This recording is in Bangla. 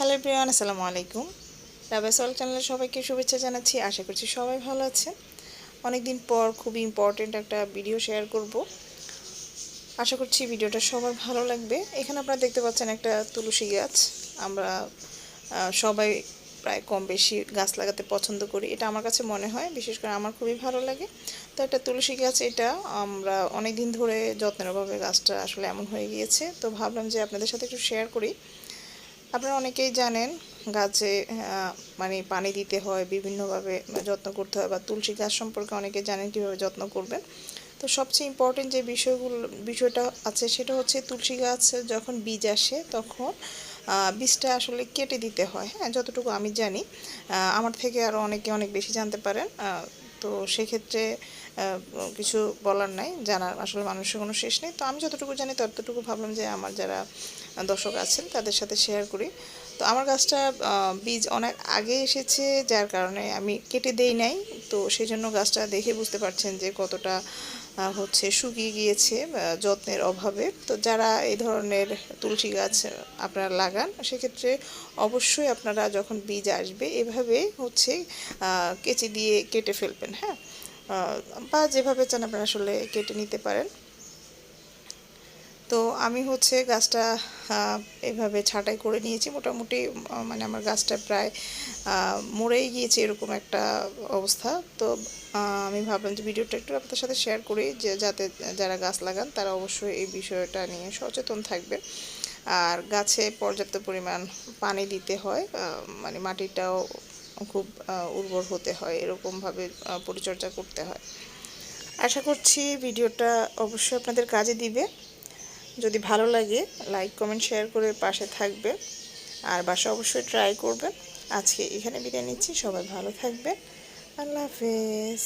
হ্যালো প্রিয়ান আসসালামু আলাইকুম। রাবে সল চ্যানেলের সবাইকে শুভেচ্ছা জানাচ্ছি, আশা করছি সবাই ভালো আছে অনেক দিন পর খুবই ইম্পর্টেন্ট একটা ভিডিও শেয়ার করব। আশা করছি ভিডিওটা সবার ভালো লাগবে। এখানে আপনারা দেখতে পাচ্ছেন একটা তুলসী গাছ। আমরা সবাই প্রায় কম বেশি গাছ লাগাতে পছন্দ করি। এটা আমার কাছে মনে হয়, বিশেষ করে আমার খুবই ভালো লাগে। তো একটা তুলসী গাছ, এটা আমরা অনেক দিন ধরে যত্নের অভাবে গাছটা আসলে এমন হয়ে গিয়েছে। তো ভাবলাম যে আপনাদের সাথে একটু শেয়ার করি। আপনারা অনেকেই জানেন, গাছে মানে পানি দিতে হয়, বিভিন্নভাবে যত্ন করতে হয় বা তুলসী গাছ সম্পর্কে অনেকে জানেন কীভাবে যত্ন করবেন। তো সবচেয়ে ইম্পর্টেন্ট যে বিষয়গুলো, বিষয়টা আছে সেটা হচ্ছে তুলসী গাছ যখন বীজ আসে তখন বীজটা আসলে কেটে দিতে হয়। হ্যাঁ যতটুকু আমি জানি আমার থেকে আরও অনেকে অনেক বেশি জানতে পারেন তো সেক্ষেত্রে কিছু বলার নাই, জানার আসলে মানুষের কোনো শেষ নেই। তো আমি যতটুকু জানি, ততটুকু ভাবলাম যে আমার যারা দর্শক আছেন, তাদের সাথে শেয়ার করি। তো আমার গাছটা বীজ অনেক আগে এসেছে, যার কারণে আমি কেটে দেই নাই। তো সেই জন্য গাছটা দেখে বুঝতে পারছেন যে কতটা হচ্ছে শুকিয়ে গিয়েছে যত্নের অভাবে। তো যারা এই ধরনের তুলসী গাছ আপনারা লাগান, সেক্ষেত্রে অবশ্যই আপনারা যখন বীজ আসবে, এভাবে হচ্ছে কেচি দিয়ে কেটে ফেলবেন হ্যাঁ? বা যেভাবে চান আপনারা আসলে কেটে নিতে পারেন। তো আমি হচ্ছে গাছটা এভাবে ছাঁটাই করে নিয়েছি। মোটামুটি মানে আমার গাছটা প্রায় মরেই গিয়েছে এরকম একটা অবস্থা। তো আমি ভাবলাম যে ভিডিওটা একটু আপনাদের সাথে শেয়ার করি যে যাতে যারা গাছ লাগান তারা অবশ্যই এই বিষয়টা নিয়ে সচেতন থাকবে। আর গাছে পর্যাপ্ত পরিমাণ পানি দিতে হয় মানে মাটিটাও খুব উর্বর হতে হয়, এরকমভাবে পরিচর্যা করতে হয়। আশা করছি ভিডিওটা অবশ্যই আপনাদের কাজে দিবে। যদি ভালো লাগে লাইক কমেন্ট শেয়ার করে পাশে থাকবে। আর বাসা অবশ্যই ট্রাই করবেন আজকে এখানে বিদায় নিচ্ছি। সবাই ভালো থাকবেন। আল্লাহ হাফেজ।